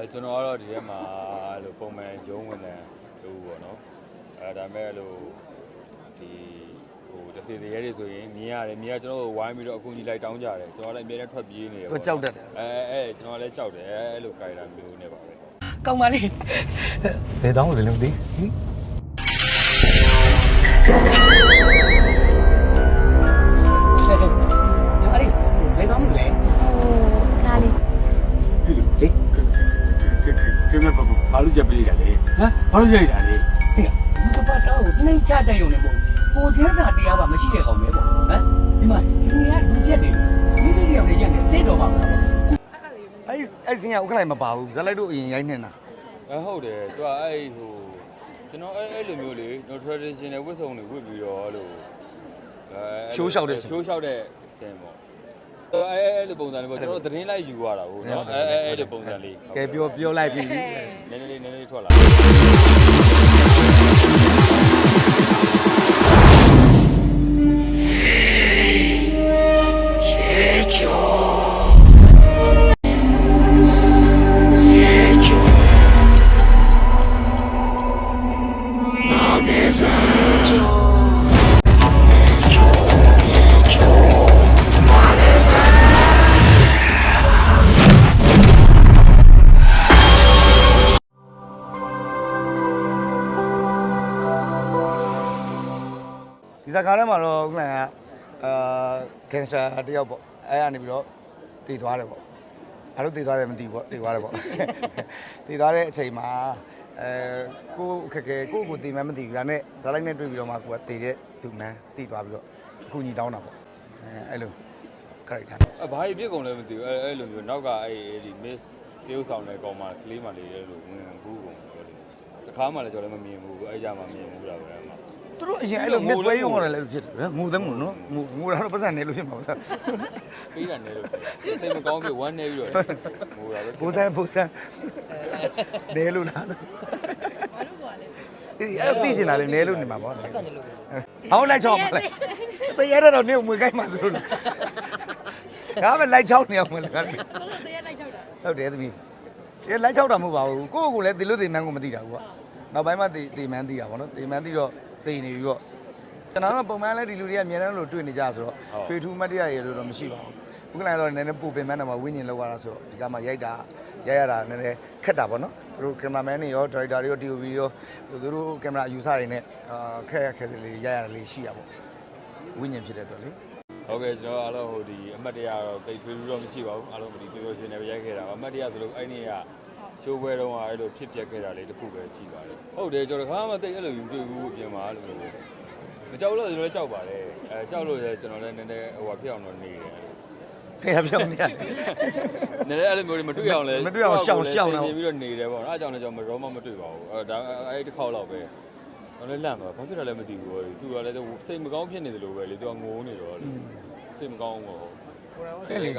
အဲကျွန်တော်ကတော့ဒီထဲမှာအဲ့လိုပုံမှန်ဂျုံဝင်တယ်လို့ပေါ့နော်အဲဒါမဲ့အဲ့လိုဒီဟိုတစ်စီတည်းရဲတွေဆိုရင်မြင်ရတယ်မြင်ရကျွန်တော်တို့ဝိုင်းပြီးတော့အခုကြီးလိုက်တောင်းကြတယ်ကျွန်တော်လည်းအမြဲတမ်းထွက်ပြေးနေတယ်သူကြောက်တတ်တယ် အဲအဲကျွန်တော်လည်းကြောက်တယ်အဲအဲ့လိုကြိုက်တာမျိုးနဲ့ပါပဲ ကောင်းပါလေဘယ်တောင်းလို့လဲမသိဟင် ကဲဘာဘာလို့ကြပ်ပေးတာလဲဟမ်ဘာလို့ကြိုက်တာလဲဟေ့ဒီပတ်တော့နှိမ့်ချတဲ့ယုံနေပေါ့ကိုချမ်းသာတရားပါမရှိတဲ့ကောင်ပဲပေါ့ဟမ်ဒီမှာဒီနေရာလူပြက်တယ်မိမိတရားလေးရက်နေတိတ်တော့ပါမလားပေါ့အဲ့အဲ့စင်ကဥက္ကလိုက်မပါဘူးဇက်လိုက်တို့အရင်ရိုက်နေတာအဲဟုတ်တယ်သူကအဲ့ဟိုကျွန်တော်အဲ့အဲ့လိုမျိုးလေ no traditional ဝတ်စုံတွေဝတ်ပြီးတော့အဲ့လိုအဲရှိုးလျှောက်တဲ့ဆင်ပေါ့ အဲအဲ့လိုပုံစံလေးပေါ့ကျွန်တော်သတင်းလိုက်ယူရတာဟုတ်နော်အဲအဲအဲ့လိုပုံစံလေးကဲပြောပြောလိုက်ပြီနည်းနည်းလေးနည်းနည်းလေးထွက်လာ ဒီဇာကားထဲမှာတော့ဥက္ကလိုင်ကအာဂင်စတာတယောက်ပေါ့အဲ့ကနေပြီးတော့တည်သွားတယ်ပေါ့ဘာလို့တည်သွားတယ်မသိဘူးပေါ့တည်သွားတယ်ပေါ့တည်သွားတဲ့အချိန်မှာအဲကိုခက်ခဲကိုကိုတည်မှန်းမသိဘူးဒါနဲ့ဇာလိုက်နဲ့တွေ့ပြီးတော့မှကိုကတည်တဲ့သူမှန်းတည်သွားပြီးတော့အခုညီတောင်းတာပေါ့အဲအဲ့လို character အဲဘာကြီးပြစ်ကုန်လဲမသိဘူးအဲအဲ့လိုမျိုးနောက်ကအဲ့အဲ့ဒီ miss တေးဥဆောင်တဲ့ကောင်မကလေးမလေးတဲ့လို့ဝင်ဘူးကုန်တယ်လို့တခါမှလည်းကျွန်တော်လည်းမမြင်ဘူးအဲ့ကြမှာမြင်ဘူးတာပဲအမှ သူတို့အရင်အဲ့လို miss way 用ရတယ်လည်းဖြစ်တယ်ငူသက်ငူနော်ငူငူတာတော့ပတ်စံနေလို့ဖြစ်မှာပေါ့ပေးတာနဲ့လို့စိတ်မကောင်းပြီးဝမ်းနေပြီးတော့ဟိုတာပဲဘိုးဆန်းဘိုးဆန်းနေလို့လားဘာလို့ပါလဲအဲ့သိချင်တာလေနေလို့နေမှာပေါ့ပတ်စံနေလို့ဟောလိုက်ချောင်းပါလေတရရတော့နေမွေကိုင်းမှာဆိုလို့ငါပဲလိုက်ချောင်းနေအောင်မလားဘလို့တရားလိုက်ချောက်တာဟုတ်တယ်သမီးဒီလိုက်ချောက်တာမဟုတ်ပါဘူးကိုယ့်ကိုယ်လည်းဒီလိုဒီမှန်းကိုမသိတာဘူးကနောက်ပိုင်းမှဒီဒီမှန်းသိတာပေါ့နော်ဒီမှန်းသိတော့ သိနေပြီပေါ့ကျွန်တော်တို့ပုံမှန်လည်းဒီလူတွေကအများအားလို့တွေ့နေကြဆိုတော့ထွေထူးမတ်တရားရလို့တော့မရှိပါဘူးဘုကလိုင်တော့နည်းနည်းပူပင်မှန်းတော့ဝိညာဉ်လောက်ရတာဆိုတော့ဒီကမှရိုက်တာရိုက်ရတာနည်းနည်းခက်တာပေါ့နော်သူတို့ကင်မရာမန်တွေရောဒါရိုက်တာတွေရော DOP တွေရောသူတို့ကင်မရာအယူဆတွေနဲ့အာခက်ခက်စလေးရိုက်ရတာလေးရှိရပေါ့ဝိညာဉ်ဖြစ်တဲ့အတွက်လေဟုတ်ကဲ့ကျွန်တော်အားလုံးဟိုဒီအမှတ်တရတော့တိတ်ထွေးထူးတော့မရှိပါဘူးအားလုံးဒီပြောပြောချင်းနဲ့ရိုက်ခဲ့တာပါအမှတ်တရဆိုလို့အဲ့ဒီက ရှိုးပွဲတုန်းကအဲ့လိုဖြစ်ပျက်ခဲ့တာလေးတစ်ခုပဲရှိပါတယ်ဟုတ်တယ်ကျွန်တော်တခါမှတိတ်အဲ့လိုယူတွေ့ဘူးအပြင်မှာလို့မကြောက်လို့ကျွန်တော်လည်းကြောက်ပါတယ်အဲကြောက်လို့လည်းကျွန်တော်လည်းနည်းနည်းဟိုဟာဖြစ်အောင်တော့နေတယ်ခေပြောင်းနေရတယ်နည်းနည်းအဲ့လိုမျိုးတွေမတွေ့အောင်လဲမတွေ့အောင်ရှောင်ရှောင်နေနေပြီးတော့နေတယ်ပေါ့နော်အဲအကြောင်းလည်းကျွန်တော်မရောမမတွေ့ပါဘူးအဲဒါအဲ့တစ်ခေါက်လောက်ပဲတော့လည်းလန့်သွားဘာဖြစ်တာလဲမသိဘူးသူကလည်းစိတ်မကောင်းဖြစ်နေတယ်လို့ပဲလေသူကငိုနေတော့လေစိတ်မကောင်းဘူးပေါ့အဲ့လေ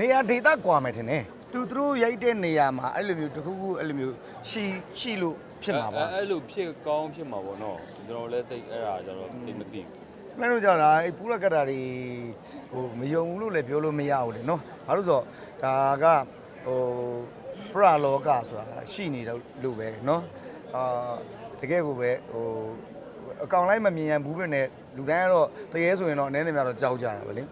နေရာဒေတာကွာမယ်ထင်တယ် သူသူတို့ရိုက်တဲ့နေရာမှာအဲ့လိုမျိုးတစ်ခုခုအဲ့လိုမျိုးရှိရှိလို့ဖြစ်မှာပါအဲ့လိုဖြစ်ကောင်းဖြစ်မှာပေါ့နော်ကျွန်တော်လည်းတိတ်အဲ့ဒါကျွန်တော်တိတ်မသိဘူးမင်းတို့ကြောင့်လားအဲ့ပူရကတ်တာတွေဟိုမယုံဘူးလို့လည်းပြောလို့မရဘူးလေနော်ဘာလို့ဆိုတော့ဒါကဟိုပရလောကဆိုတာရှိနေတော့လို့ပဲနော်အာတကယ်ကိုပဲဟိုအကောင်လိုက်မမြင်ရဘူးပဲနဲ့လူတိုင်းကတော့တရေဆိုရင်တော့အနေနဲ့များတော့ကြောက်ကြတာပဲလေ